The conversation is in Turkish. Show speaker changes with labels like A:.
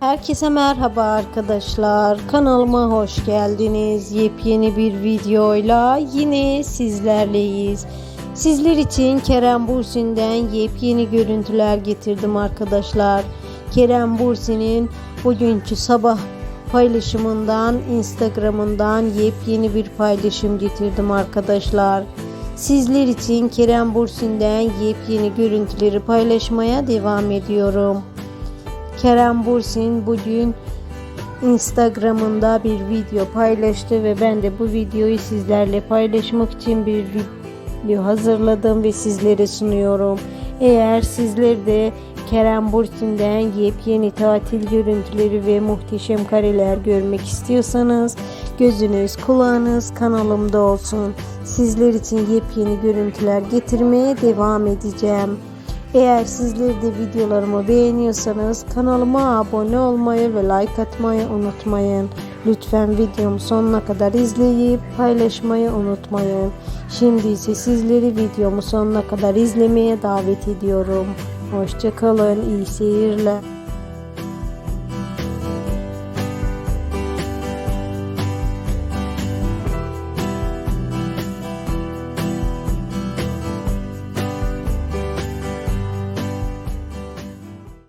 A: Herkese merhaba arkadaşlar. Kanalıma hoş geldiniz. Yepyeni bir videoyla yine sizlerleyiz. Sizler için Kerem Bursin'den yepyeni görüntüler getirdim arkadaşlar. Kerem Bursin'in bugünkü sabah paylaşımından Instagram'ından yepyeni bir paylaşım getirdim arkadaşlar. Sizler için Kerem Bursin'den yepyeni görüntüleri paylaşmaya devam ediyorum. Kerem Bursin bugün Instagram'ında bir video paylaştı ve ben de bu videoyu sizlerle paylaşmak için bir video hazırladım ve sizlere sunuyorum. Eğer sizler de Kerem Bursin'den yepyeni tatil görüntüleri ve muhteşem kareler görmek istiyorsanız gözünüz kulağınız kanalımda olsun. Sizler için yepyeni görüntüler getirmeye devam edeceğim. Eğer sizler de videolarımı beğeniyorsanız kanalıma abone olmayı ve like atmayı unutmayın. Lütfen videomu sonuna kadar izleyip paylaşmayı unutmayın. Şimdi ise sizleri videomu sonuna kadar izlemeye davet ediyorum. Hoşçakalın, iyi seyirler.